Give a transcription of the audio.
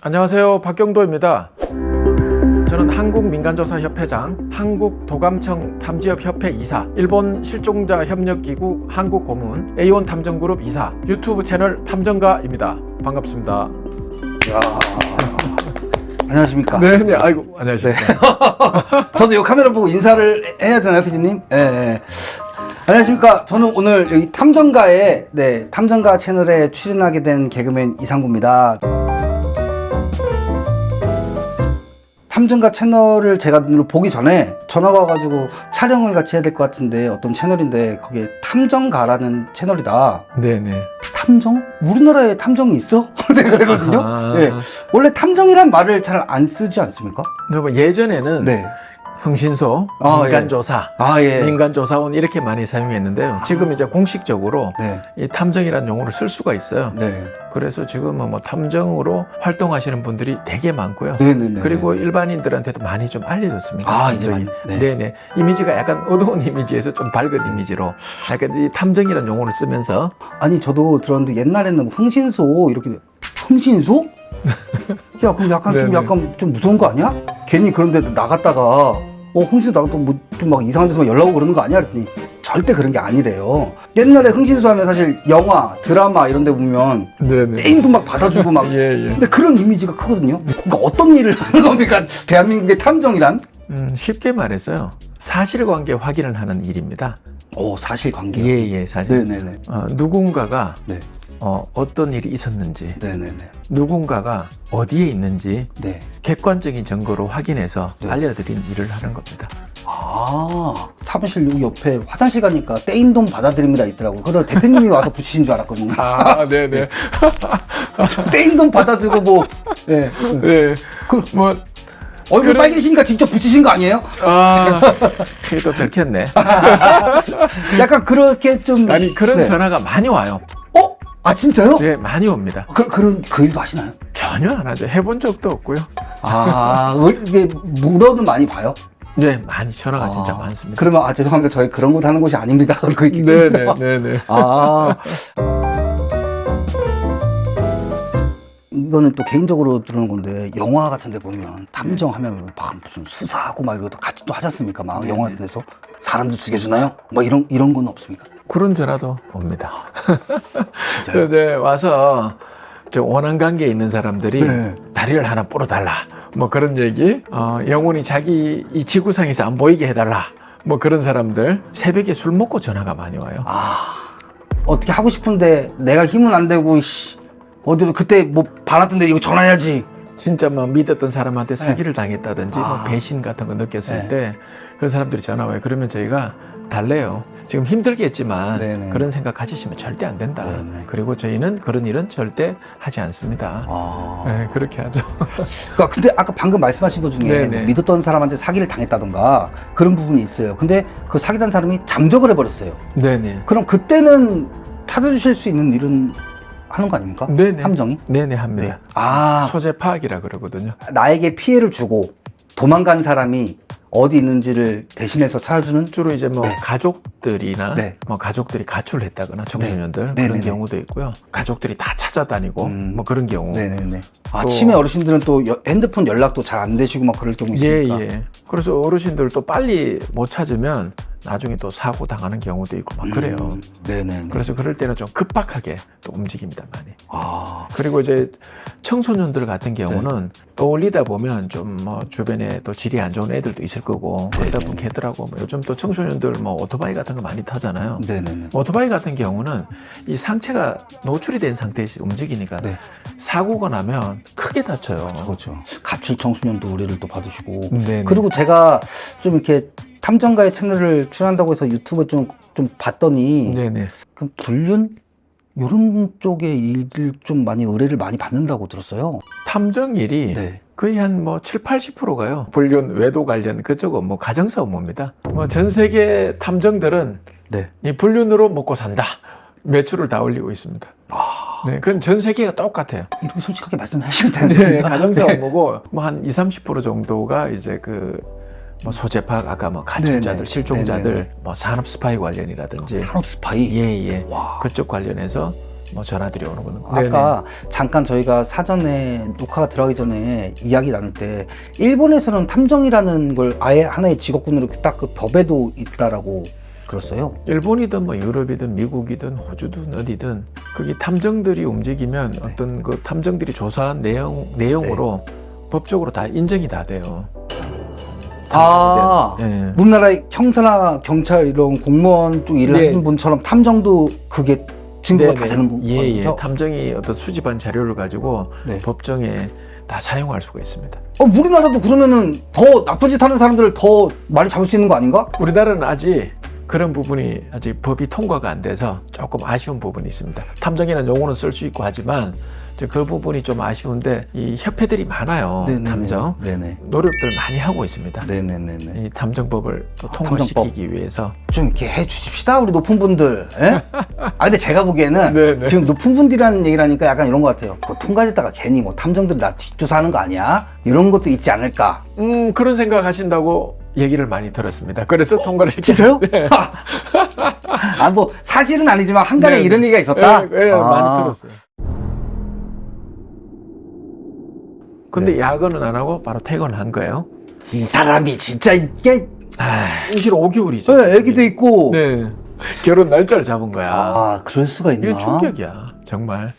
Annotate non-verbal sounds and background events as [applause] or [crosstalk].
안녕하세요. 박경도입니다. 저는 한국민간조사협회장, 한국도감청 탐지협협회 이사, 일본 실종자 협력기구 한국고문, A1 탐정그룹 이사, 유튜브 채널 탐정가입니다. 반갑습니다. 안녕하십니까. 네, 네, 아이고, 안녕하십니까. [laughs] 저도 이 카메라 보고 인사를 해야 되나요, 피디님? 예, 예. 안녕하십니까. 저는 오늘 여기 탐정가의, 네, 탐정가 채널에 출연하게 된 개그맨 이상구입니다. 탐정가 채널을 제가 눈으로 보기 전에 전화가 와가지고 촬영을 같이 해야 될 것 같은데 어떤 채널인데 거기에 탐정가라는 채널이다. 네, 네. 탐정? 우리나라에 탐정이 있어? [laughs] 네, 그러거든요. 아하. 네. 원래 탐정이란 말을 잘 안 쓰지 않습니까? 근데 뭐 예전에는 네. 흥신소, 아, 민간조사, 아, 예. 민간조사원 이렇게 많이 사용했는데요. 지금 이제 공식적으로 네. 이 탐정이라는 용어를 쓸 수가 있어요. 네. 그래서 지금은 뭐 탐정으로 활동하시는 분들이 되게 많고요. 네네네. 그리고 일반인들한테도 많이 좀 알려졌습니다. 아, 이제 탐정이. 많이, 네. 네. 네 이미지가 약간 어두운 [laughs] 이미지에서 좀 밝은 이미지로 약간 이 탐정이라는 용어를 쓰면서 아니 저도 들었는데 옛날에는 흥신소 이렇게 흥신소? [laughs] 야 그럼 약간 좀 네네. 약간 좀 무서운 거 아니야? 괜히 그런 데 나갔다가 어 흥신소 나가도 뭐좀 막 이상한 데서 막 연락 오고 그러는 거 아니야? 그랬더니 절대 그런 게 아니래요. 옛날에 흥신소 하면 사실 영화, 드라마 이런 데 보면. 애인도 막 받아주고 막 [laughs] 예, 예. 근데 그런 이미지가 크거든요. 그러니까 어떤 일을 하는 겁니까? [laughs] 대한민국의 탐정이란? 음, 쉽게 말해서요. 사실관계 확인을 하는 일입니다. 오 사실관계. 예, 예, 사실. 네네네. 어, 누군가가 네. 어, 어떤 일이 있었는지, 네네네. 누군가가 어디에 있는지 네. 객관적인 증거로 확인해서 네. 알려드린 일을 하는 겁니다. 아, 사무실 여기 옆에 화장실 가니까 떼인 돈 받아드립니다 있더라고요. 그러다 대표님이 와서 붙이신 줄 알았거든요. 아, 네네. [laughs] 떼인 돈 받아주고 뭐, 예. 네. 그, 뭐, 얼굴 그래. 빨개지니까 직접 붙이신 거 아니에요? 아, 그게 또 들켰네. [laughs] 약간 그렇게 좀. 아니, 그런 네. 전화가 많이 와요. 어? 아, 진짜요? 네, 많이 옵니다. 그, 그런, 그 일도 하시나요? 전혀 안 하죠. 해본 적도 없고요. 아, 을- 이게 물어는 많이 봐요? 네, 많이 전화가 진짜 아, 많습니다. 그러면, 아, 죄송합니다. 저희 그런 곳 하는 곳이 아닙니다. [laughs] 그러고 있기 네네. 아. 이거는 또 개인적으로 들은 건데 영화 같은 데 보면 탐정하면 막 무슨 수사하고 막 이러고 같이 또 하지 않습니까? 막 영화 같은 데서 사람도 죽여주나요? 뭐 이런 이런 건 없습니까? 그런 전화도 옵니다. 진짜요? [laughs] 네, 와서 저 원한 관계에 있는 사람들이 네. 다리를 하나 뿌려달라. 뭐 그런 얘기. 어, 영혼이 자기 이 지구상에서 안 보이게 해달라. 뭐 그런 사람들 새벽에 술 먹고 전화가 많이 와요. 아 어떻게 하고 싶은데 내가 힘은 안 되고 씨, 어디 그때 뭐 받았던데 이거 전화해야지. 진짜 뭐 믿었던 사람한테 사기를 당했다든지 뭐 아. 배신 같은 거 느꼈을 네. 때 그런 사람들이 전화 와요. 그러면 저희가 달래요. 지금 힘들겠지만 네네. 그런 생각 가지시면 절대 안 된다. 네네. 그리고 저희는 그런 일은 절대 하지 않습니다. 아. 네, 그렇게 하죠. [laughs] 그러니까 근데 아까 방금 말씀하신 것 중에. 뭐 믿었던 사람한테 사기를 당했다던가 그런 부분이 있어요. 근데 그 사기단 사람이 잠적을 해버렸어요. 네네. 그럼 그때는 찾아주실 수 있는 일은 하는 거 아닙니까? 네네. 탐정이? 네네 합니다. 네. 아, 소재 파악이라 그러거든요. 나에게 피해를 주고 도망간 사람이 어디 있는지를 대신해서 찾아주는 주로 이제 뭐 네. 가족들이나 네. 뭐 가족들이 가출을 했다거나 청소년들 네. 그런 네네네. 경우도 있고요. 가족들이 다 찾아다니고 음. 뭐 그런 경우. 네네네. 아, 또- 치매 어르신들은 또 여- 핸드폰 연락도 잘 안 되시고 막 그럴 경우 예, 있으니까. 예. 그래서 어르신들 또 빨리 못 찾으면 나중에 또 사고 당하는 경우도 있고 막 그래요. 음, 네네네. 그래서 그럴 때는 좀 급박하게 또 움직입니다, 많이. 아, 그리고 이제 청소년들 같은 경우는 네. 어울리다 보면 좀 뭐 주변에 또 질이 안 좋은 애들도 있을 거고 네, 그러다 보면 걔들하고 뭐 요즘 또 청소년들 뭐 오토바이 같은 거 많이 타잖아요. 네네네. 오토바이 같은 경우는 이 상체가 노출이 된 상태에서 움직이니까 네. 사고가 나면 크게 다쳐요. 그렇죠. 가출 청소년도 의뢰를 또 받으시고. 네네. 그리고 제가 좀 이렇게 탐정가의 채널을 출연한다고 해서 유튜브 좀, 좀 봤더니 네네. 그럼 불륜? 요런 쪽의 일을 좀 많이 의뢰를 많이 받는다고 들었어요. 탐정 일이 네. 거의 한 뭐 7, 80%가요. 불륜, 외도 관련 그쪽은 뭐 가정사 업무입니다. 뭐 전 세계 탐정들은 네. 이 불륜으로 먹고 산다. 매출을 다 올리고 있습니다. 아. 네, 그건 전 세계가 똑같아요. 이렇게 솔직하게 말씀하시면 되는데. 네, 가정사 업무고 뭐 한 20, 30% 정도가 이제 그 뭐 소재 파악 아까 뭐 가출자들, 네네. 실종자들, 네네네. 뭐 산업 스파이 관련이라든지 산업 스파이. 예, 예. 와. 그쪽 관련해서 뭐 전화들이 오는 거는. 아까 잠깐 저희가 사전에 녹화가 들어가기 전에 이야기 나눌 때 일본에서는 탐정이라는 걸 아예 하나의 직업군으로 딱 그 법에도 있다라고 들었어요. 일본이든 뭐 유럽이든 미국이든 호주든 어디든 거기 탐정들이 움직이면 네. 어떤 그 탐정들이 조사한 내용 내용으로 법적으로 다 인정이 다 돼요. 아, 예. 우리나라의 형사나 경찰 이런 공무원 쪽 일을 네. 하시는 분처럼 탐정도 그게 증거가 다 네네. 되는 거죠? 예, 예. 탐정이 어떤 수집한 자료를 가지고 네. 법정에 다 사용할 수가 있습니다. 어, 우리나라도 그러면은 더 나쁜 짓 하는 사람들을 더 많이 잡을 수 있는 거 아닌가? 우리나라는 아직 그런 부분이 아직 법이 통과가 안 돼서 조금 아쉬운 부분이 있습니다. 탐정이라는 용어는 쓸 수 있고 하지만 그 부분이 좀 아쉬운데 이 협회들이 많아요. 네네네. 탐정 네네. 노력들 많이 하고 있습니다. 네네네네. 이 탐정법을 또 아, 통과시키기 위해서 좀 이렇게 해 주십시다 우리 높은 분들. 예? 아 근데 제가 보기에는 네네. 지금 높은 분들이라는 얘기를 하니까 약간 이런 것 같아요. 그거 통과됐다가 괜히 뭐 탐정들이 나 뒷조사하는 거 아니야? 이런 것도 있지 않을까? 음 그런 생각 하신다고 얘기를 많이 들었습니다. 그래서 통과를 시켰- 진짜요? [laughs] 네. 아 뭐 사실은 아니지만 한간에 네, 이런 네. 얘기가 있었다. 예, 예, 아. 많이 들었어요. 근데 네. 야근은 안 하고 바로 퇴근한 거예요. 이 사람이 진짜 이게 아, 임실 5개월이죠. 네, 애기도 있고. 네. 결혼 날짜를 잡은 거야. 아 그럴 수가 있나? 이게 충격이야. 정말.